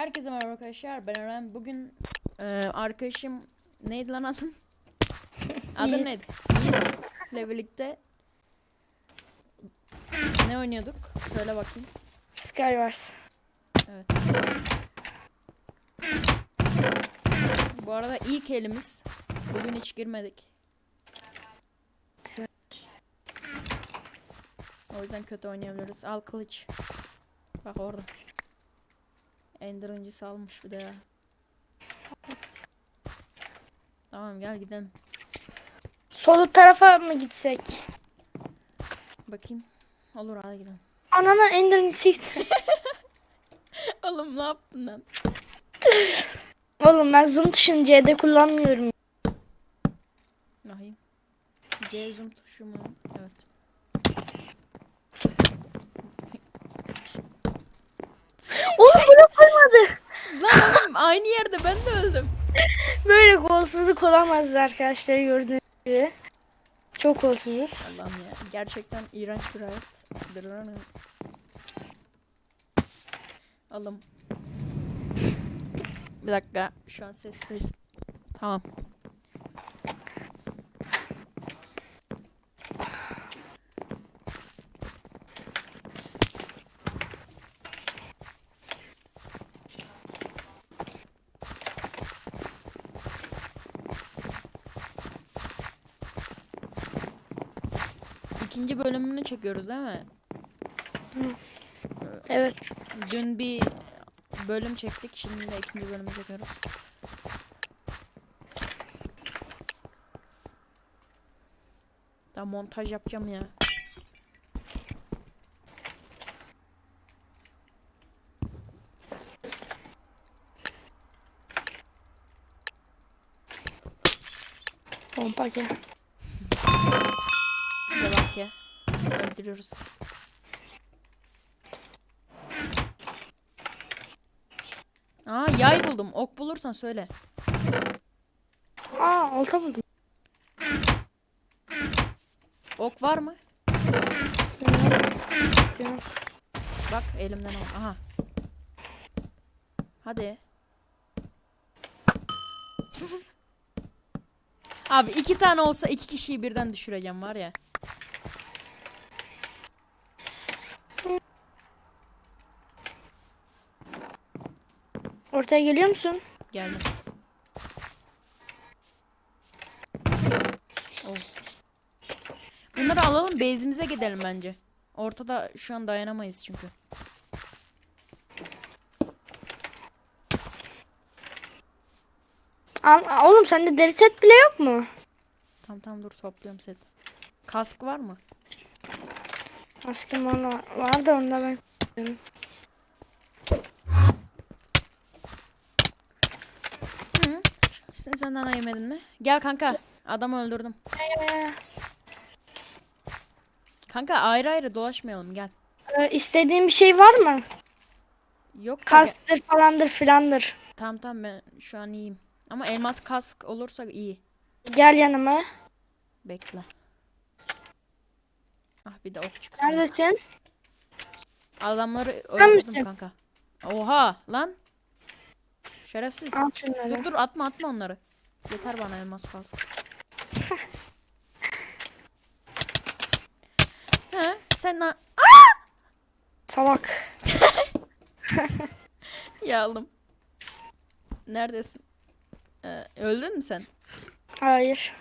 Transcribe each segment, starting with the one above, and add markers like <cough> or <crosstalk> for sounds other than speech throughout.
Herkese merhaba arkadaşlar. Ben Eren. Bugün e, arkadaşım neydi lan? <laughs> Adın Yiğit. neydi? Yiğit'le birlikte ne oynuyorduk? Söyle bakayım. Skywars. Evet. Bu arada ilk elimiz. Bugün hiç girmedik. O yüzden kötü oynayabiliriz. Al kılıç. Bak orada. Ender öncesi almış bir de ya. Tamam gel gidelim. Sol tarafa mı gitsek? Bakayım. Olur hadi gidelim. Anana Ender'in sikti. <laughs> Oğlum ne yaptın lan? Oğlum ben zoom tuşunu C'de kullanmıyorum. Bakayım. C zoom tuşu mu? Evet. Oğlum. Oğlum <laughs> aynı yerde ben de öldüm. Böyle kolsuzluk olamaz arkadaşlar gördüğünüz gibi. Çok kolsuzuz. Allah'ım ya. Gerçekten iğrenç bir hayat. Oğlum. Bir dakika. Şu an sesteyiz. Tamam. İkinci bölümünü çekiyoruz değil mi? Evet. Dün bir bölüm çektik. Şimdi de ikinci bölümü çekiyoruz. Daha montaj yapacağım ya. Pompa ya. Öldürüyoruz. Aa yay buldum. Ok bulursan söyle. Aa olta buldum. Ok var mı? Yok. Bak elimden al. Aha. Hadi. <laughs> Abi iki tane olsa iki kişiyi birden düşüreceğim var ya. Ortaya geliyor musun? Geldim. Oh. Bunları alalım base'imize gidelim bence. Ortada şu an dayanamayız çünkü. Aa, oğlum sende deri set bile yok mu? Tamam tamam dur topluyorum set. Kask var mı? Askim var, var da onda ben. Hı. Sen senden ayırmadın mı? Gel kanka. Adamı öldürdüm. Ee, Kanka ayrı ayrı dolaşmayalım gel. e, istediğin bir şey var mı? Yok gel- Kastır falandır filandır. Tamam tamam ben şu an iyiyim. Ama elmas kask olursa iyi. Gel yanıma. Bekle. Ah bir de ok çıksın. Neredesin? Adamları öldürdüm misin? kanka. Oha lan. Şerefsiz. Al şunları. Dur dur atma atma onları. Yeter bana elmas kask. <laughs> He sen na Salak. <laughs> ya aldım. Neredesin? Ee, öldün mü sen? Hayır.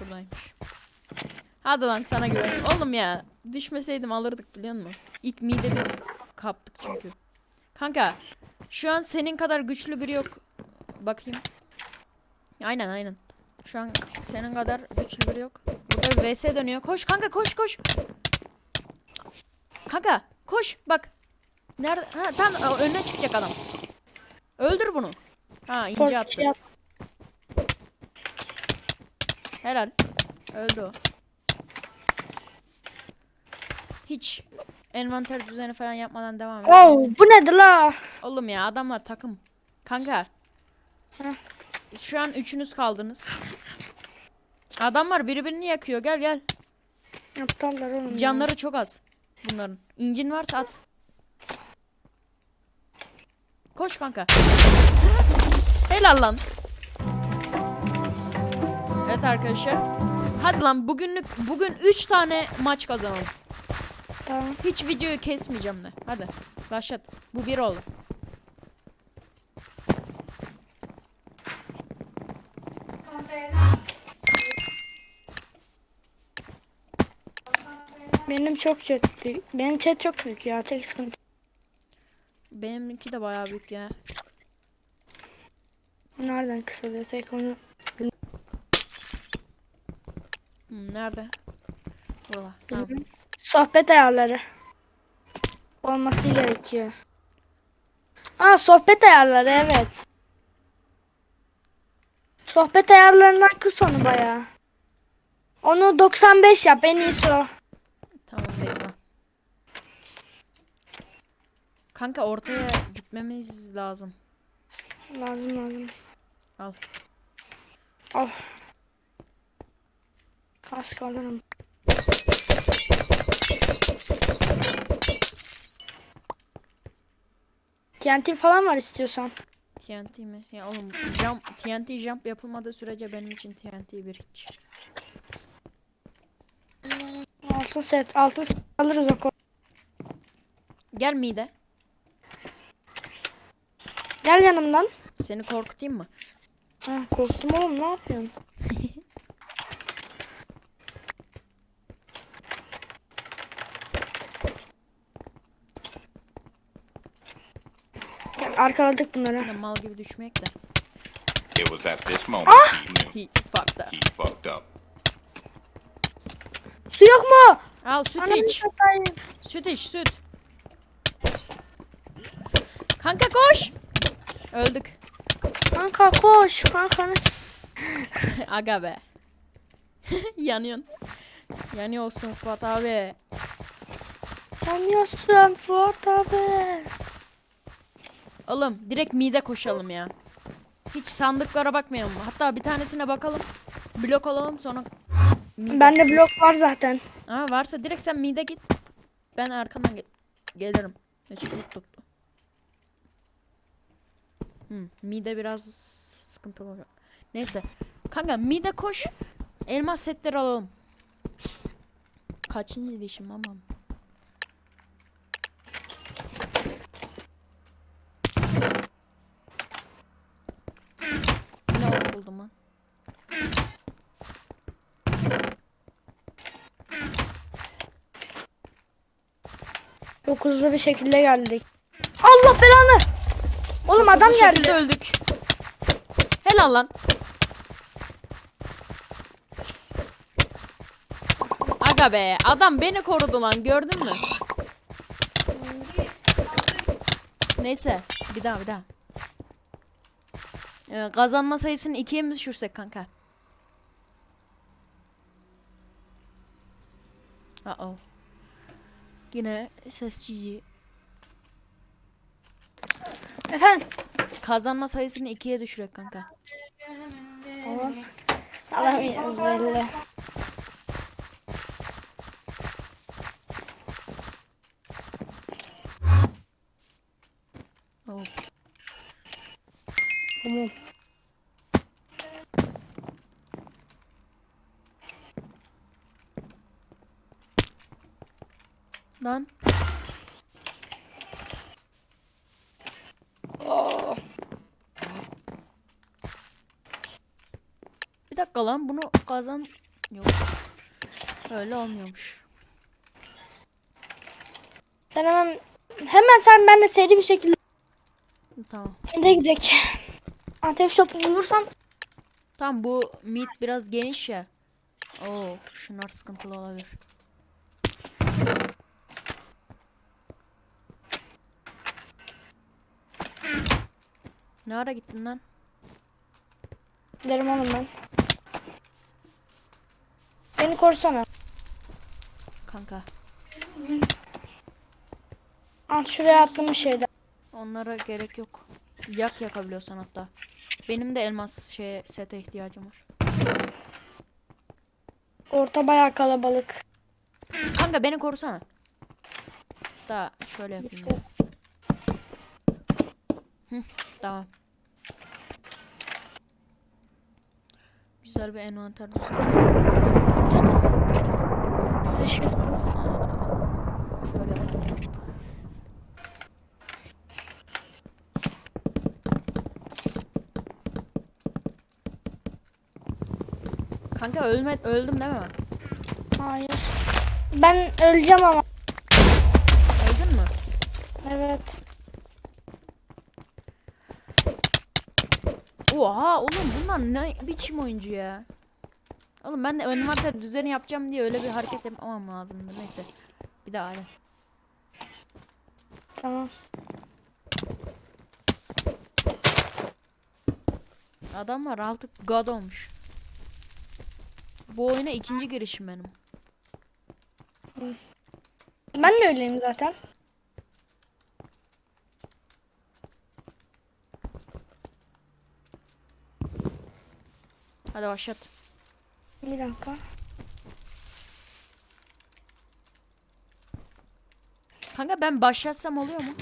Buradaymış. Hadi lan sana güveniyorum. Oğlum ya düşmeseydim alırdık biliyor musun? İlk mide biz kaptık çünkü. Kanka şu an senin kadar güçlü biri yok. Bakayım. Aynen aynen. Şu an senin kadar güçlü biri yok. Burada bir vs dönüyor. Koş kanka koş koş. Kanka koş bak. Nerede? Ha tam önüne çıkacak adam. Öldür bunu. Ha ince attı. Helal. Öldü o. Hiç envanter düzeni falan yapmadan devam et. Oh, bu nedir la? Oğlum ya adamlar takım. Kanka. Heh. Şu an üçünüz kaldınız. Adamlar birbirini yakıyor. Gel gel. Aptallar oğlum. ya. Canları çok az bunların. İncin varsa at. Koş Koş kanka. Helal lan. Evet arkadaşlar. Hadi lan bugünlük bugün 3 tane maç kazanalım. Tamam. Hiç videoyu kesmeyeceğim de. Hadi başlat. Bu bir oldu. Benim çok büyük. Benim chat çok büyük ya. Tek sıkıntı. Benimki de bayağı büyük ya. Nereden kısalıyor tek onu. Hmm, nerede? Burada. Tamam. Sohbet ayarları. Olması gerekiyor. Aa sohbet ayarları evet. Sohbet ayarlarından kıs onu bayağı. Onu 95 yap en iyisi o. Tamam bekle. Kanka ortaya gitmemiz lazım. Lazım lazım. Al. Al. Kask alırım. TNT falan var istiyorsan. TNT mi? Ya oğlum jump, TNT jump yapılmadığı sürece benim için TNT bir hiç. Altın set. Altın set alırız o kol. Gel mide. Gel yanımdan. Seni korkutayım mı? Ha, korktum oğlum ne yapıyorsun? <laughs> arkaladık bunları. Yine mal gibi düşmek de. It was at this moment he knew He fucked up. he fucked up. Su yok mu? Al süt Ananı iç. satayım. Süt iç süt. Kanka koş. Öldük. Kanka koş. Kanka <laughs> Aga be. <laughs> Yanıyorsun. Yanıyorsun Fuat abi. Yanıyorsun Fuat abi. Oğlum direkt mide koşalım ya. Hiç sandıklara bakmayalım. Hatta bir tanesine bakalım. Blok alalım sonra mide. Bende blok var zaten. Aa, varsa direkt sen mide git. Ben arkandan gel- gelirim. Açıklık tuttu. Hmm, mide biraz sıkıntılı olacak. Neyse. Kanka mide koş. Elmas setleri alalım. Kaçıncı dişim ama. Lan? Çok hızlı bir şekilde geldik. Allah belanı. Oğlum Çok adam geldi. öldük. Helal lan. Aga be adam beni korudu lan gördün mü? Neyse bir daha bir daha. Ee, kazanma sayısını ikiye mi düşürsek kanka? Uh oh. Yine sesçiyi. Efendim. Kazanma sayısını ikiye düşürek kanka. Tamam. Alamayız belli. Oh. Tamam. Lan. Bir dakika lan bunu kazan yok. Öyle olmuyormuş. Sen hemen hemen sen benimle seri bir şekilde Tamam. de gidelim. Ateş topu bulursan Tamam bu mid biraz geniş ya. Oo, şunlar sıkıntılı olabilir. Ne ara gittin lan? derim oğlum ben. Beni korusana. Kanka. Al şuraya attım bir şeyden. Onlara gerek yok. Yak yakabiliyorsan hatta. Benim de elmas şeye sete ihtiyacım var. Orta bayağı kalabalık. Kanka beni korusana. Da şöyle yapayım. ya. Tamam. Güzel bir envanter düzenleyelim. Teşekkür Şöyle yapalım. Kanka ölme öldüm değil mi? Hayır. Ben öleceğim ama. Öldün mü? Evet. Oha oğlum bunlar ne biçim oyuncu ya? Oğlum ben de envanter düzeni yapacağım diye öyle bir hareket yapmam lazımdı. Neyse. Bir daha hadi. Tamam. Adamlar artık god olmuş. Bu oyuna ikinci girişim benim. Ben de öyleyim zaten. Hadi başlat. Bir dakika. Kanka ben başlatsam oluyor mu?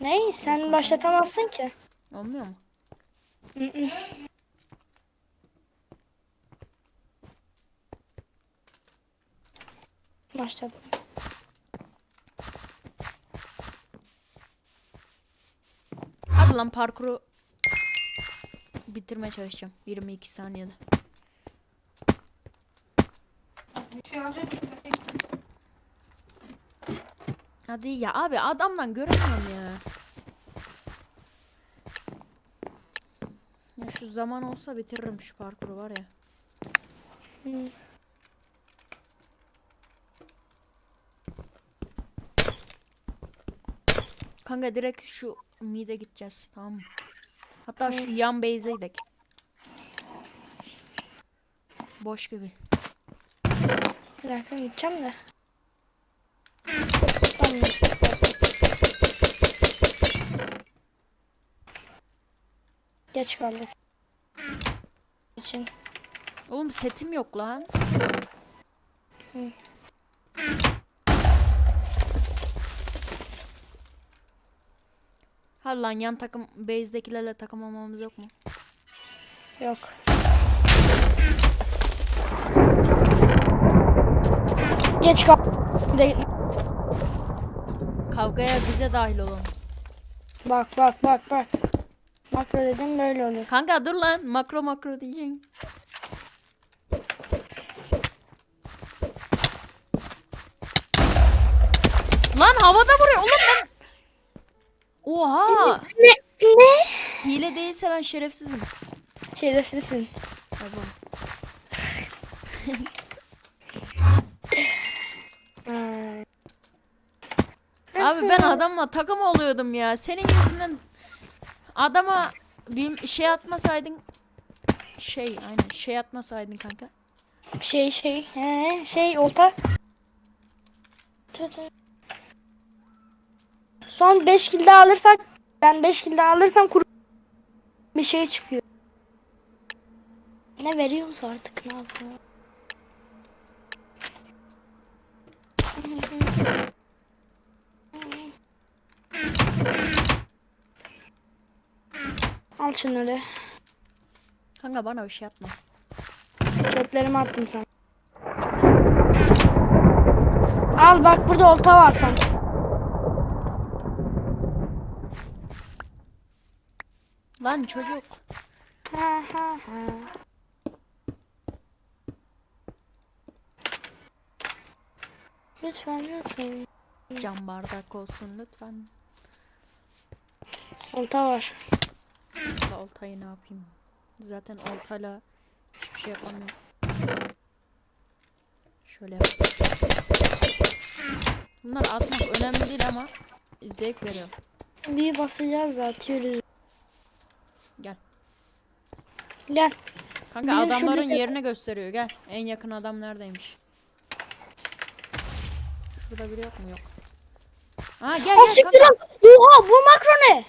Ne? Sen başlatamazsın ki. Olmuyor mu? Hı hı. Başladım. Hadi lan parkuru bitirmeye çalışacağım. 22 saniyede. Hadi ya abi adamdan göremiyorum ya. Ya şu zaman olsa bitiririm şu parkuru var ya. Hı. Kanka direkt şu mide gideceğiz tamam mı? Hatta şu yan base'e gidelim. Boş gibi. Bir dakika gideceğim de. Tamam. Geç kaldık. için. Oğlum setim yok lan. Hadi lan yan takım base'dekilerle takım olmamız yok mu? Yok. Geç. De- Kavgaya bize dahil olun. Bak bak bak bak. Makro dedim böyle oluyor. Kanka dur lan makro makro diyeceksin. Lan havada. Oha. Ne? Ne? Hile değilse ben şerefsizim. Şerefsizsin. Ha. Abi ben adamla takım oluyordum ya. Senin yüzünden adama bir şey atmasaydın şey aynen şey atmasaydın kanka. Şey şey. He, şey olta. Son 5 kill daha alırsak ben 5 kill daha alırsam kuru bir şey çıkıyor. Ne veriyoruz artık ne yapalım? Al şunları. Kanka bana bir şey atma. Çöplerimi attım sana. Al bak burada olta var sanki. Lan çocuk. Ha ha ha. Lütfen lütfen. Cam bardak olsun lütfen. Olta var. Da oltayı ne yapayım? Zaten oltayla hiçbir şey yapamıyorum. Şöyle. Bunlar atmak önemli değil ama zevk veriyor. Bir basacağız atıyoruz. Gel. Gel. Kanka Bizim adamların şuradaki- yerini gösteriyor. Gel. En yakın adam neredeymiş? Şurada biri yok mu? Yok. Aa gel gel siktir kanka. lan. Oha bu makro ne?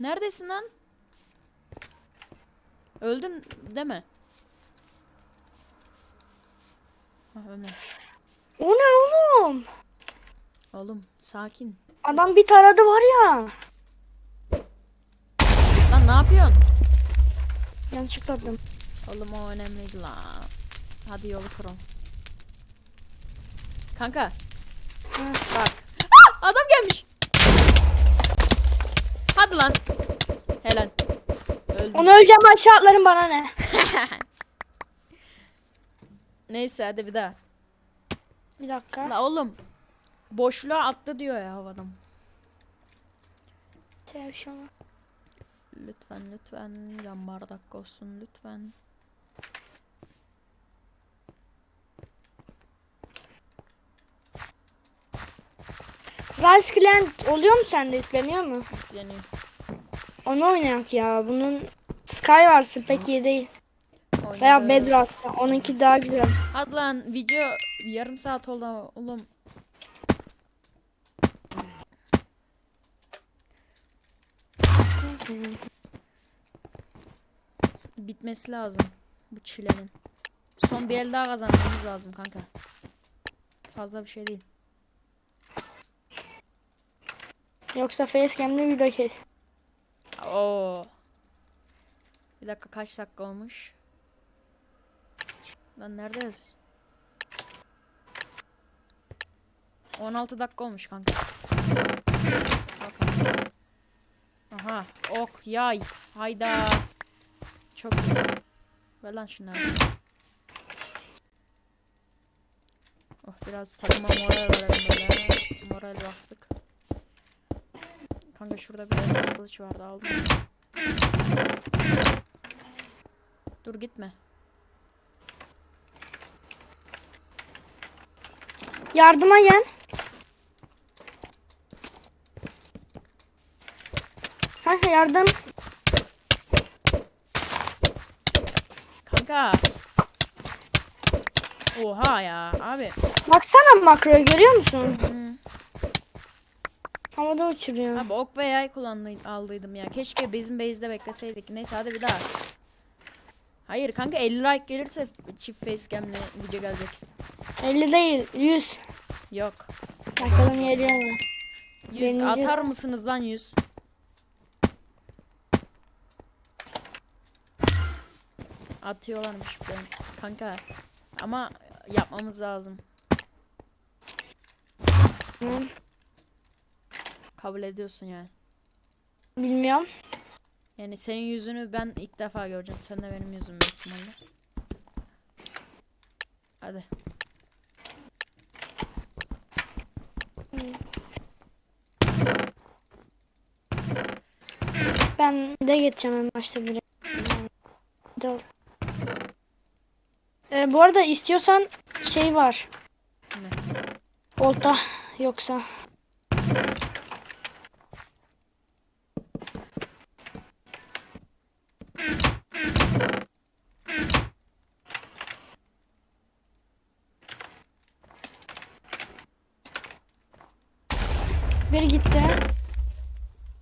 Neredesin lan? Öldün deme. Ha, ölmemiş. O ne oğlum? Oğlum sakin. Adam bir taradı var ya. ne yapıyorsun? Yanlışlıkla atladım. Oğlum o önemliydi la. Hadi yolu kuralım. Kanka. Ha. Bak. Ah, adam gelmiş. Hadi lan. Helal. Öldüm. Onu öleceğim aşağı atlarım bana ne. <laughs> Neyse hadi bir daha. Bir dakika. La oğlum. Boşluğa attı diyor ya havadan. Sev şunu. Lütfen lütfen. Yan bardak olsun lütfen. Client oluyor mu sende yükleniyor mu? Yükleniyor. Onu oynayak ya. Bunun Skywars'ı pek iyi değil. Veya Oynarız. Bedrock'sa. Onunki daha güzel. Hadi lan video yarım saat oldu oğlum. Bitmesi lazım bu çilenin. Son bir el daha kazanmamız lazım kanka. Fazla bir şey değil. Yoksa facecam'li video kes. Oo. Bir dakika kaç dakika olmuş? Lan neredeyiz? 16 dakika olmuş kanka. Aha, ok, yay. Hayda. Çok iyi. Ver lan şunları. Oh biraz takıma moral verelim böyle. Moral bastık. Kanka şurada bir elmas kılıç vardı aldım. Dur gitme. Yardıma gel. Kanka yardım. Kanka. Oha ya abi. Baksana makroyu görüyor musun? Hı. Havada uçuruyor. Abi ok ve yay kullandı, aldıydım ya. Keşke bizim base'de bekleseydik. Neyse hadi bir daha. Hayır kanka 50 like gelirse çift facecam'le video gelecek. 50 değil 100. Yok. Bakalım geliyor mu? 100 Deneyeceğim. atar mısınız lan 100? Atıyorlarmış ben. Kanka ama yapmamız lazım. Hı, Kabul ediyorsun yani. Bilmiyorum. Yani senin yüzünü ben ilk defa göreceğim. Sen de benim yüzümü büyük ihtimalle. Hadi. Ben de geçeceğim en başta direkt. De ol. Ee, bu arada istiyorsan şey var. Ne? Olta yoksa. Biri gitti.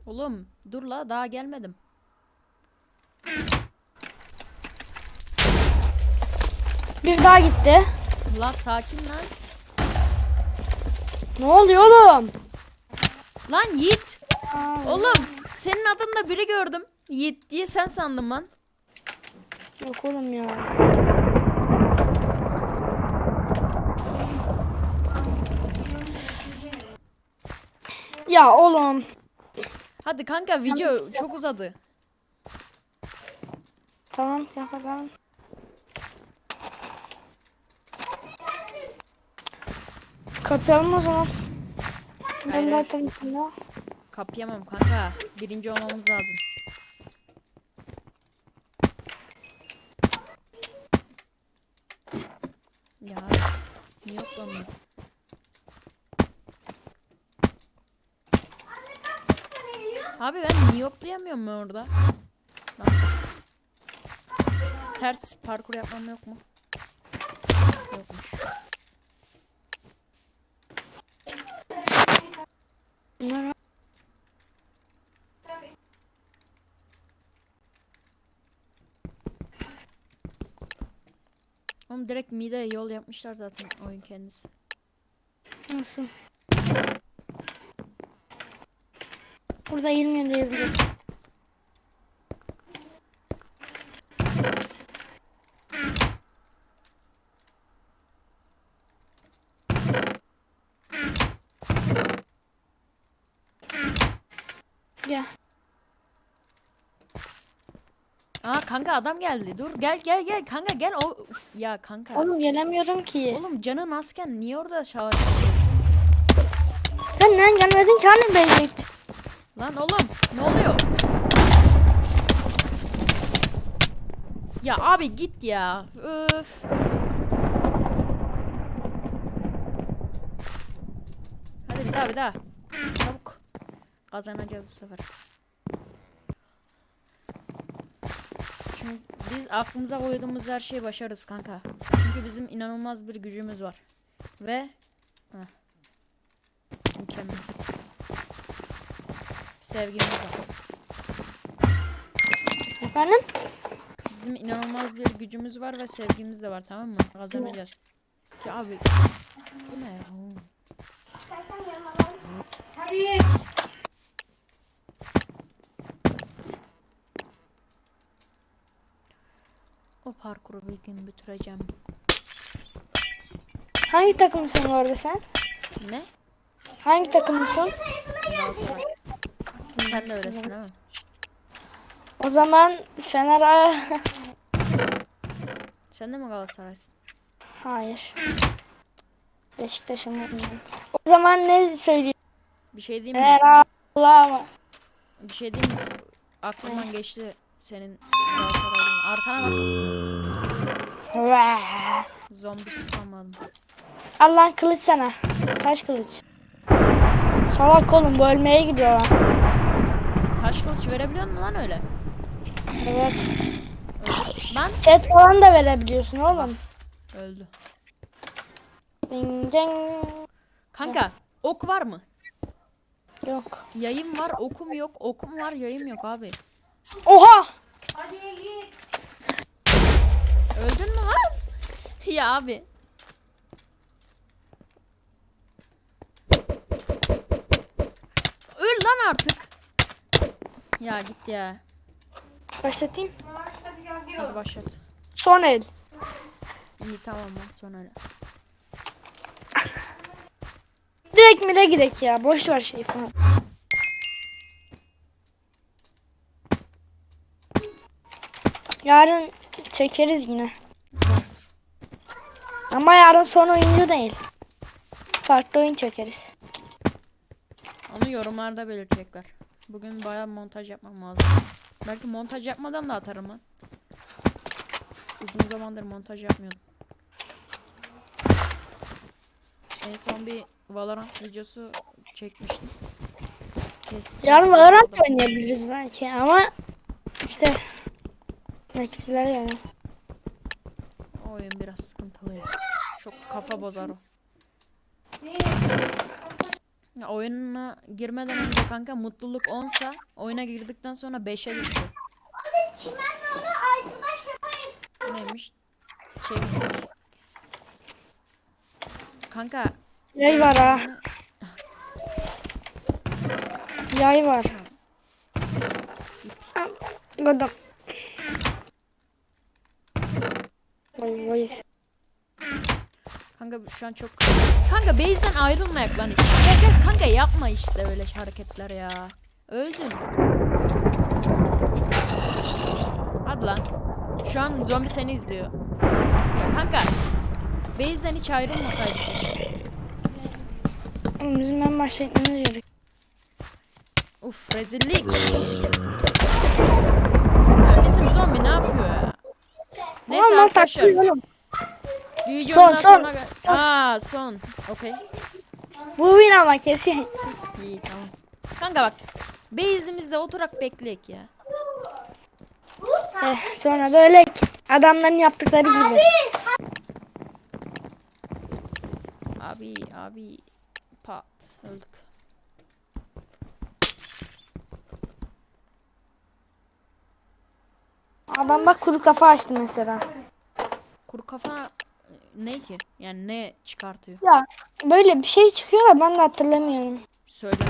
Oğlum dur la daha gelmedim. Bir daha gitti. La sakin lan. Ne oluyor oğlum? Lan Yiğit. Oğlum senin adında biri gördüm. Yiğit diye sen sandım lan. Yok oğlum ya. Ya oğlum. Hadi kanka video çok uzadı. Tamam kapatalım. Kapayalım o zaman. Ben Hayır. de telefonda. Kapayamam kanka. Birinci olmamız lazım. Ya niye yoklamıyor? Abi ben niye yoklayamıyorum ben orada? Lan. Ters parkur yapmam yok mu? Yokmuş. Bunlar Oğlum direkt mide yol yapmışlar zaten oyun kendisi. nasıl? Burada 20 diyebilirim. Gel. Aa kanka adam geldi. Dur gel gel gel kanka gel. O Uf, ya kanka. Oğlum gelemiyorum ki. Oğlum canın azken niye orada yapıyorsun? Sen neden gelmedin ki hani Beyzit? Lan oğlum ne oluyor? Ya abi git ya. Öf. Hadi bir daha bir daha. Çabuk. Kazanacağız bu sefer. Çünkü biz aklımıza koyduğumuz her şeyi başarırız kanka. Çünkü bizim inanılmaz bir gücümüz var. Ve Heh. mükemmel. Sevgimiz var. Efendim? Bizim inanılmaz bir gücümüz var ve sevgimiz de var tamam mı? Kazanacağız. Ya abi bu ne ya? Oo. O parkuru bir gün bitireceğim. Hangi takımsın orada sen? Ne? Hangi takımsın? Galatasaray. Sen de öylesin değil mi? O zaman Fener Sen de mi Galatasaraysın? Hayır. Beşiktaş'ın ben. O zaman ne söyleyeyim? Bir şey diyeyim mi? Fener A- mı? Bir şey diyeyim mi? Aklımdan geçti senin. Arkana bak. Vaa. Zombi spamladım. Al lan kılıç sana. Taş kılıç. Salak oğlum bu ölmeye gidiyor lan. Taş kılıç verebiliyor musun lan öyle? Evet. Lan Chat falan da verebiliyorsun oğlum. öldü. Ding ding. Kanka ok var mı? Yok. Yayım var, okum yok. Okum var, yayım yok abi. Oha! Öldün mü lan? <laughs> ya abi. Öl lan artık. Ya git ya. Başlatayım. Hadi başlat. Son el. İyi tamam lan sonra öyle. Direkt mire gidek ya. Boş ver şey falan. Yarın çekeriz yine. Ama yarın son oyuncu değil. Farklı oyun çekeriz. Onu yorumlarda belirtecekler. Bugün bayağı montaj yapmam lazım. Belki montaj yapmadan da atarım lan. Uzun zamandır montaj yapmıyordum. En son bir Valorant videosu çekmiştim. Kestim. Yarın Valorant oynayabiliriz belki ama işte rakipler yani. O oyun biraz sıkıntılı ya. Çok kafa bozar o. Ya oyununa girmeden önce kanka mutluluk 10'sa oyuna girdikten sonra 5'e düştü. Neymiş? Şey Kanka Yay var ha. Yay var. Gördüm. Vay. kanka şu an çok Kanka base'den ayrılmayak lan. Gel gel kanka yapma işte öyle hareketler ya. Öldün. Hadi lan. Şu an zombi seni izliyor. Ya kanka. Base'den hiç ayrılmasaydık. Oğlum bizim en başta gitmemiz gerek. Uf rezillik. Ya bizim zombi ne yapıyor ya? Neyse Aman arkadaşlar. Videonun Son, son, sonuna gel- Aa son. Okey. Bu win ama kesin. İyi tamam. Kanka bak. Base'imizde oturak bekleyek ya. Eh, sonra da öyle adamların yaptıkları gibi. Abi abi pat öldük. Adam bak kuru kafa açtı mesela. Kuru kafa ne ki? Yani ne çıkartıyor? Ya böyle bir şey çıkıyor da ben de hatırlamıyorum. Söyle.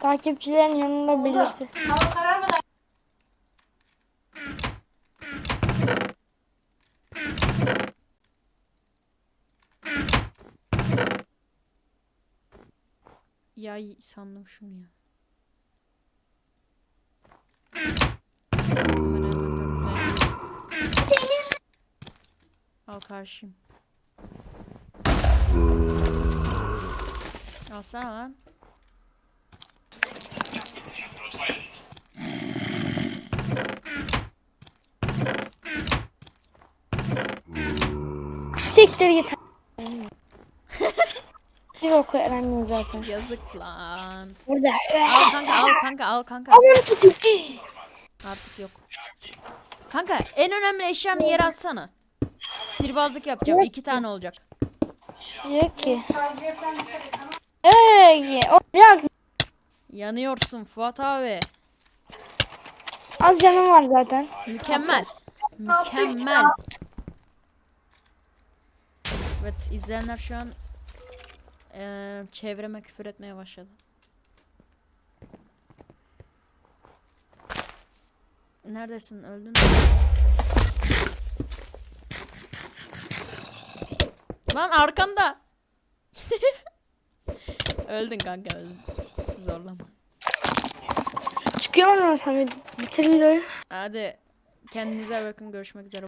Takipçilerin yanında belirti. Yay sandım şunu ya. Al karşıyım. Alsana lan. Siktir git. <laughs> Bir oku öğrenmiyor zaten. Yazık lan. Burada. Al kanka al kanka al kanka. Ama Artık yok. Kanka en önemli eşyanı yere atsana. Sihirbazlık yapacağım. iki tane olacak. Yok ki. Ey, o ya Yanıyorsun Fuat abi. az canım var zaten. Mükemmel. Mükemmel. Evet izleyenler şu an eee, çevreme küfür etmeye başladı. Neredesin? Öldün mü? Lan arkanda. <laughs> öldün kanka öldün. Zorlama. Çıkıyor mu sen bitir videoyu? Hadi kendinize bakın görüşmek üzere.